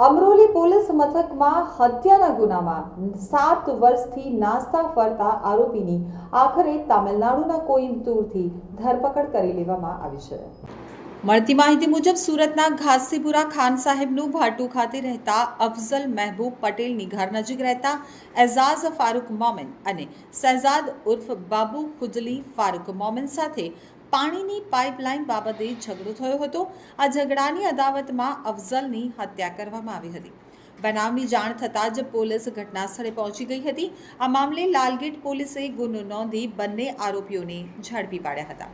Amroli police મથકમાં હત્યાના ગુનામાં સાત વર્ષથી નાસ્તા ફરતા આરોપીની આખરે તામિલનાડુના કોઇમ્બતુરથી ધરપકડ કરી લેવામાં આવી છે. મળતી માહિતી મુજબ સુરતના ઘાસીપુરા ખાન સાહેબનું ભાટુ ખાતે રહેતા અફઝલ મહેબૂબ પટેલની ઘર નજીક રહેતા એઝાઝ ફારૂક મોમેન અને શહેજાદ ઉર્ફ બાબુ ખુજલી ફારૂક મોમેન સાથે પાણીની પાઇપલાઇન બાબતે ઝઘડો થયો હતો. આ ઝઘડાની અદાવતમાં અફઝલની હત્યા કરવામાં આવી હતી. બનાવની જાણ થતાં જ પોલીસ ઘટનાસ્થળે પહોંચી ગઈ હતી. આ મામલે લાલગેટ પોલીસે ગુનો નોંધી બંને આરોપીઓને ઝડપી પાડ્યા હતા.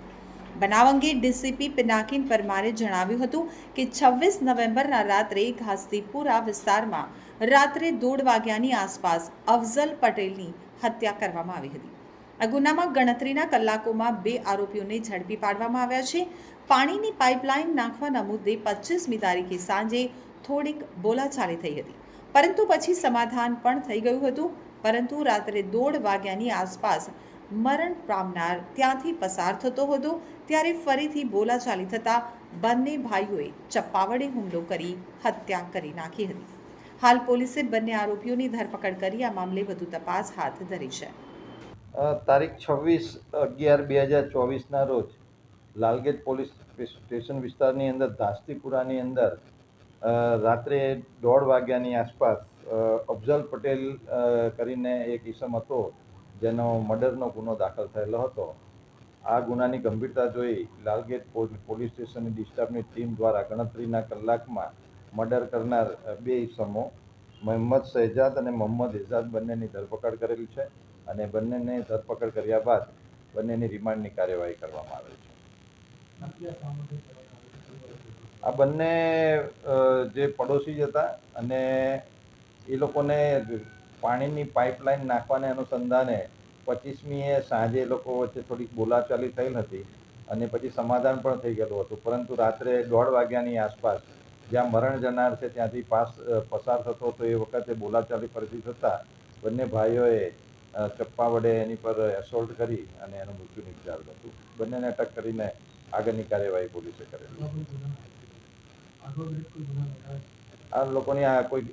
બનાવ અંગે ડીસીપી પિનાકીન પરમારે જણાવ્યું હતું કે છવ્વીસ નવેમ્બરના રાત્રે ઘાસદીપુરા વિસ્તારમાં રાત્રે દોઢ વાગ્યાની આસપાસ અફઝલ પટેલની હત્યા કરવામાં આવી હતી. આ ગુનામાં ગણતરીના કલાકોમાં બે આરોપીઓને ઝડપી પાડવામાં આવ્યા છે. પાણીની પાઇપલાઇન નાખવાના મુદ્દે પચીસમી તારીખે સાંજે થોડીક બોલાચાલી થઈ હતી. પરંતુ પછી સમાધાન પણ થઈ ગયું હતું. પરંતુ રાત્રે દોઢ વાગ્યાની આસપાસ મરણ પામનાર ત્યાંથી પસાર થતો હતો. ત્યારે ફરીથી બોલાચાલી થતાં બંને ભાઈઓએ ચપ્પા વડે હુમલો કરી હત્યા કરી નાખી હતી. હાલ પોલીસે બંને આરોપીઓની ધરપકડ કરી આ મામલે વધુ તપાસ હાથ ધરી છે. તારીખ છવ્વીસ અગિયાર બે હજાર ચોવીસના રોજ લાલગેટ પોલીસ સ્ટેશન વિસ્તારની અંદર, ધાસ્તીપુરાની અંદર રાત્રે દોઢ વાગ્યાની આસપાસ અફઝલ પટેલ કરીને એક ઈસમ હતો, જેનો મર્ડરનો ગુનો દાખલ થયેલો હતો. આ ગુનાની ગંભીરતા જોઈ લાલગેટ પોલીસ સ્ટેશનની ડિસ્ટાફની ટીમ દ્વારા ગણતરીના કલાકમાં મર્ડર કરનાર બે ઈસમો મહંમદ શહેજાદ અને મોહમ્મદ એઝાદ બંનેની ધરપકડ કરેલી છે. અને બંનેને ધરપકડ કર્યા બાદ બંનેની રિમાન્ડની કાર્યવાહી કરવામાં આવે છે. આ બંને જે પડોશી જ હતા અને એ લોકોને પાણીની પાઇપલાઇન નાખવાને અનુસંધાને પચીસમીએ સાંજે એ લોકો વચ્ચે થોડીક બોલાચાલી થયેલ હતી અને પછી સમાધાન પણ થઈ ગયેલું હતું. પરંતુ રાત્રે દોઢ વાગ્યાની આસપાસ જ્યાં મરણ જનાર છે ત્યાંથી પાસ પસાર થતો હતો એ વખતે બોલાચાલી ફરતી થતાં બંને ભાઈઓએ ચપ્પા વડે એની પર એસોલ્ટ કરી અને એનું મૃત્યુ નિપજાવ્યું હતું. બંનેને અટક કરીને આગળની કાર્યવાહી પોલીસે કરેલી. આ લોકોની આ કોઈ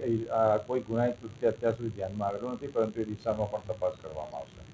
કોઈ ગુનાહિત કૃત્ય અત્યાર સુધી ધ્યાનમાં આવેલું નથી પરંતુ એ દિશામાં પણ તપાસ કરવામાં આવશે.